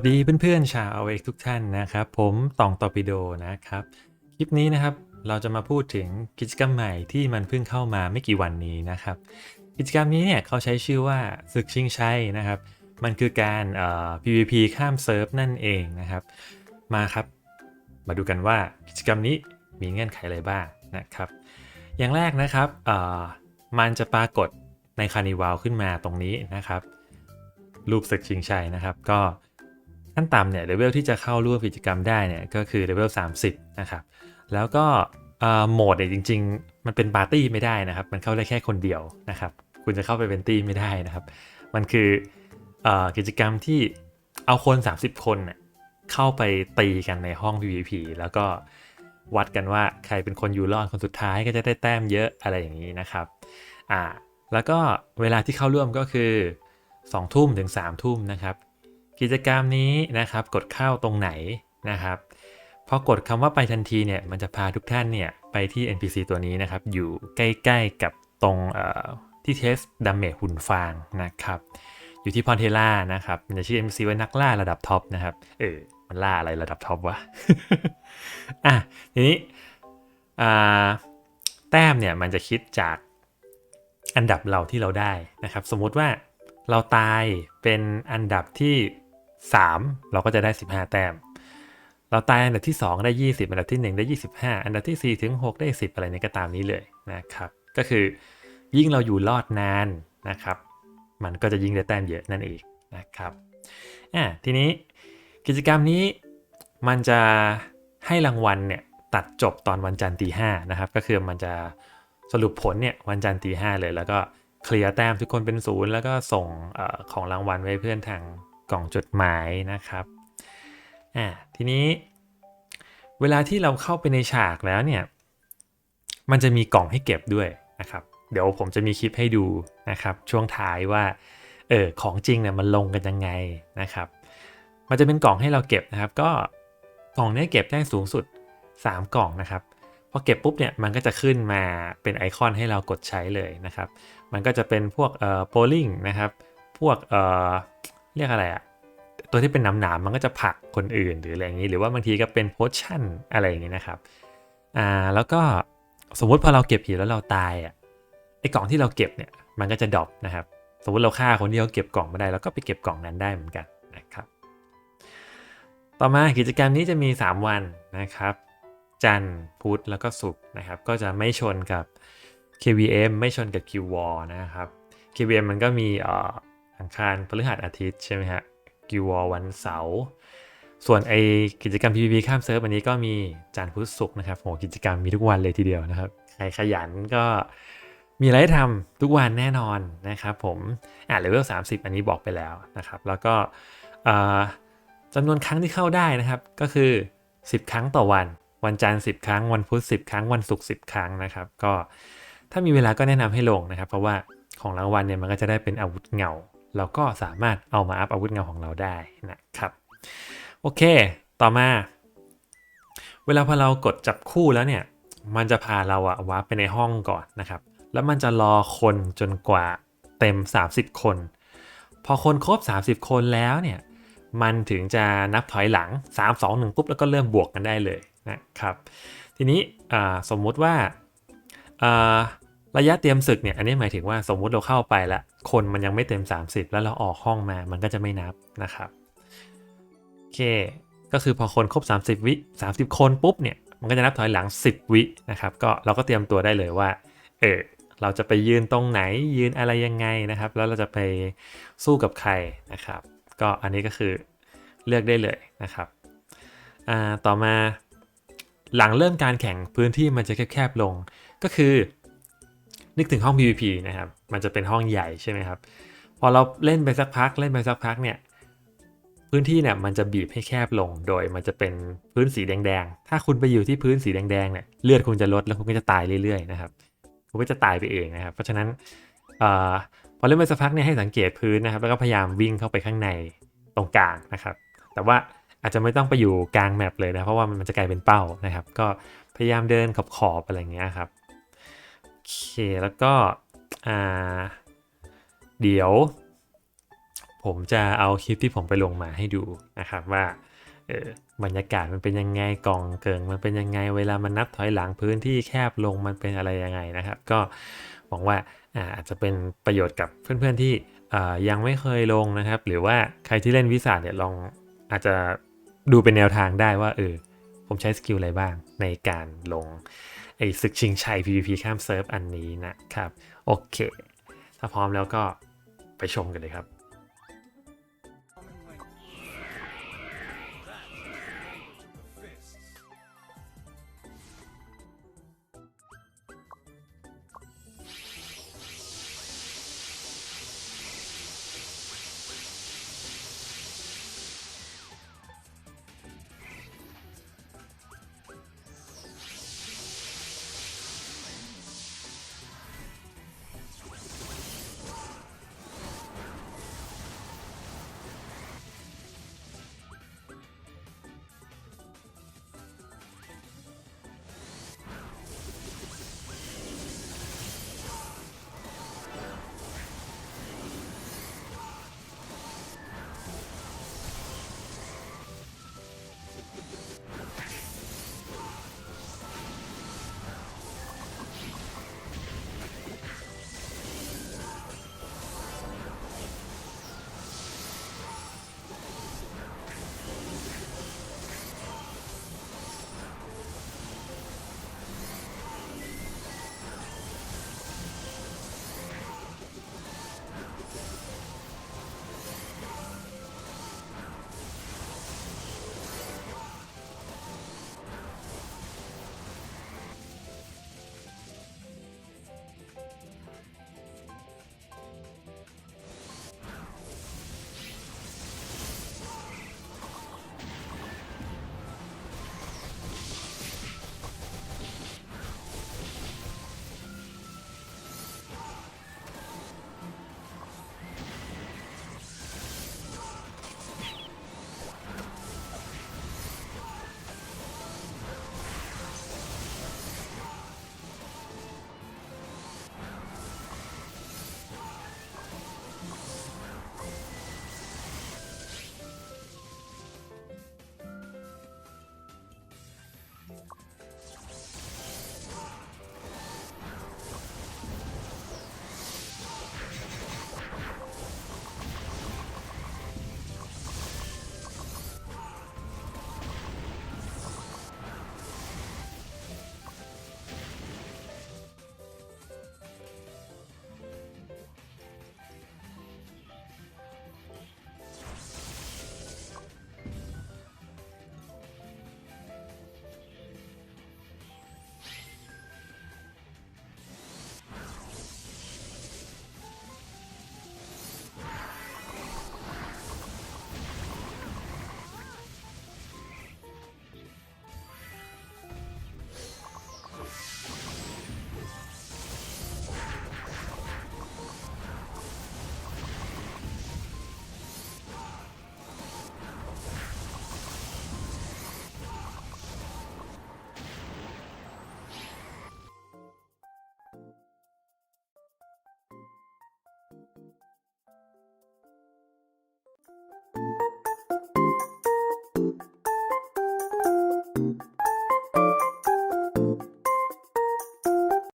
วัสดีเพื่อนๆชาวเอาเอกทุกท่านนะครับ ผมตองตอปิโดนะครับ คลิปนี้นะครับเราจะมาพูดถึงกิจกรรมใหม่ที่มันเพิ่งเข้ามาไม่กี่วันนี้นะครับ กิจกรรมนี้เนี่ยเขาใช้ชื่อว่าศึกชิงชัยนะครับ มันคือการเอ่อ PVP ข้ามเซิร์ฟนั่นเองนะครับ มาครับ มาดูกันว่ากิจกรรมนี้มีเงื่อนไขอะไรบ้างนะครับ อย่างแรกนะครับเอ่อมันจะปรากฏในคานิวาลขึ้นมาตรงนี้นะครับ รูปศึกชิงชัยนะครับ ก็ ขั้นต่ำเนี่ยเลเวลที่จะเข้าร่วมกิจกรรมได้เนี่ยก็คือเลเวล30 นะครับ แล้วก็โหมดเนี่ยจริง ๆ มันเป็นปาร์ตี้ไม่ได้นะครับ มันเข้าได้แค่คนเดียวนะครับ คุณจะเข้าไปเป็นตี้ไม่ได้นะครับ มันคืออกิจกรรมที่เอาคน 30 คนน่ะเข้าไปตีกันในห้อง PVP แล้วก็วัดกันว่าใครเป็นคนอยู่รอดคนสุดท้ายก็จะได้แต้มเยอะอะไรอย่างนี้นะครับ อ่า แล้วก็เวลาที่เข้าร่วมก็คือ 2 ทุ่มถึง 3 ทุ่มนะครับ กิจกรรมนี้นะครับ กดเข้าตรงไหนนะครับพอกดคำว่าไปทันทีเนี่ยมันจะพาทุกท่านเนี่ยไปที่ NPC ตัวนี้นะครับ อยู่ใกล้ๆกับตรงที่เทสดัมเมจหุ่นฟางนะครับ อยู่ที่พอนเทล่านะครับมันจะชื่อ NPC ว่านักล่าระดับท็อปนะครับ เออมันล่าอะไรระดับท็อปวะอะทีนี้แต้มเนี่ยมันจะคิดจากอันดับเราที่เราได้นะครับ สมมุติว่าเราตายเป็นอันดับที่ 3 เราก็จะได้ 15 แต้ม เราตายอันดับที่ 2 ได้ 20 อันดับที่ 1 ได้ 25 อันดับที่ 4 ถึง 6 ได้ 10 อะไรนี้ก็ตามนี้เลยนะครับ ก็คือยิ่งเราอยู่รอดนานนะครับ มันก็จะยิ่งได้แต้มเยอะนั่นเองนะครับอะทีนี้กิจกรรมนี้มันจะให้รางวัลเนี่ยตัดจบตอนวันจันทร์ตีห้านะครับ ก็คือมันจะสรุปผลเนี่ยวันจันทร์ตีห้าเลย แล้วก็เคลียร์แต้มทุกคนเป็นศูนย์แล้วก็ส่งอของรางวัลไว้เพื่อนทาง กล่องจดหมายนะครับอะทีนี้เวลาที่เราเข้าไปในฉากแล้วเนี่ย มันจะมีกล่องให้เก็บด้วยนะครับ เดี๋ยวผมจะมีคลิปให้ดูนะครับ ช่วงท้ายว่า เออของจริงเนี่ยมันลงกันยังไงนะครับ มันจะเป็นกล่องให้เราเก็บนะครับ ก็กล่องเนี้ยเก็บได้สูงสุด 3 กล่องนะครับ พอเก็บปุ๊บเนี่ยมันก็จะขึ้นมาเป็นไอคอนให้เรากดใช้เลยนะครับ มันก็จะเป็นพวกเอ่อโพลิงนะครับ พวกเอ่อ เรียกอะไรอะตัวที่เป็นหนามๆมันก็จะผลักคนอื่นหรืออะไรอย่างนี้ หรือว่าบางทีก็เป็นโพชั่นอะไรอย่างนี้นะครับอ่าแล้วก็สมมุติพอเราเก็บหินแล้วเราตายอะไอ้กล่องที่เราเก็บเนี่ยมันก็จะดรอปนะครับ สมมติเราฆ่าคนที่เขาเก็บกล่องมาได้เราก็ไปเก็บกล่องนั้นได้เหมือนกันนะครับ ต่อมากิจกรรมนี้จะมี 3 วันนะครับ จันทร์พุธแล้วก็ศุกร์นะครับ ก็จะไม่ชนกับ KVM ไม่ชนกับ QWAR นะครับ KVM มันก็มีเอ่อ อังคารพฤหัสอาทิตย์ใช่ไหมฮะ QWAR วันเสาร์ส่วนไอกิจกรรม PVP ข้ามเซิร์ฟอันนี้ก็มีจันทร์พุธศุกร์นะครับโหกิจกรรมมีทุกวันเลยทีเดียวนะครับ ใครขยันก็มีอะไรให้ทำทุกวันแน่นอนนะครับผมอ่าเลเวล30 อันนี้บอกไปแล้วนะครับ แล้วก็จำนวนครั้งที่เข้าได้นะครับ ก็คือ 10 ครั้งต่อวัน วันจันทร์ 10 ครั้ง วันพุธ10 ครั้ง วันศุกร์10 ครั้งนะครับ ก็ถ้ามีเวลาก็แนะนำให้ลงนะครับ เพราะว่าของรางวัลเนี่ยมันก็จะได้เป็นอาวุธเงา เราก็สามารถเอามาอัพอาวุธเงาของเราได้นะครับ โอเค ต่อมา เวลาพอเรากดจับคู่แล้วเนี่ย มันจะพาเราอะวาร์ปไปในห้องก่อนนะครับ แล้วมันจะรอคนจนกว่าเต็ม 30 คน พอคนครบ 30 คนแล้วเนี่ย มันถึงจะนับถอยหลัง 3 2 1ปุ๊บแล้วก็เริ่มบวกกันได้เลยนะครับ ทีนี้สมมุติว่าอ่าระยะเตรียมศึกเนี่ย อันนี้หมายถึงว่าสมมุติเราเข้าไปแล้ว คนมันยังไม่เต็ม 30 แล้วเราออกห้องมามันก็จะไม่นับนะครับโอเคก็คือพอคนครบ 30 วิ 30 คนปุ๊บเนี่ยมันก็จะนับถอยหลัง 10 วินะครับก็เราก็เตรียมตัวได้เลยว่าเออเราจะไปยืนตรงไหนยืนอะไรยังไงนะครับ แล้วเราจะไปสู้กับใครนะครับ ก็อันนี้ก็คือเลือกได้เลยนะครับต่อมาหลังเริ่มการแข่งพื้นที่มันจะแคบๆลง ก็คือ นึกถึงห้อง PVP นะครับ มันจะเป็นห้องใหญ่ใช่ไหมครับ พอเราเล่นไปสักพักเล่นไปสักพักเนี่ย พื้นที่เนี่ยมันจะบีบให้แคบลง โดยมันจะเป็นพื้นสีแดงๆ ถ้าคุณไปอยู่ที่พื้นสีแดงๆเนี่ย เลือดคุณจะลดแล้วคุณก็จะตายเรื่อยๆนะครับ คุณก็จะตายไปเองนะครับ เพราะฉะนั้นอพอเล่นไปสักพักเนี่ยให้สังเกตพื้นนะครับ แล้วก็พยายามวิ่งเข้าไปข้างในตรงกลางนะครับ แต่ว่าอาจจะไม่ต้องไปอยู่กลางแมปเลยนะ เพราะว่ามันจะกลายเป็นเป้านะครับ ก็พยายามเดินขอบขอบๆอะไรเงี้ยครับ เค แล้วก็อ่าเดี๋ยว ผมจะเอาคลิปที่ผมไปลงมาให้ดูนะครับว่าเออบรรยากาศมันเป็นยังไงกล่องเกิงมันเป็นยังไง เวลามันนับถอยหลังพื้นที่แคบลงมันเป็นอะไรยังไงนะครับ ก็หวังว่าอาจจะเป็นประโยชน์กับเพื่อนๆที่ยังไม่เคยลงนะครับ หรือว่าใครที่เล่นวิสาเนี่ยลองอาจจะดูเป็นแนวทางได้ว่าเออผมใช้สกิลอะไรบ้างในการลง ไอศึกชิงชัย PVP ข้ามเซิร์ฟอันนี้นะครับ โอเค ถ้าพร้อมแล้วก็ไปชมกันเลยครับ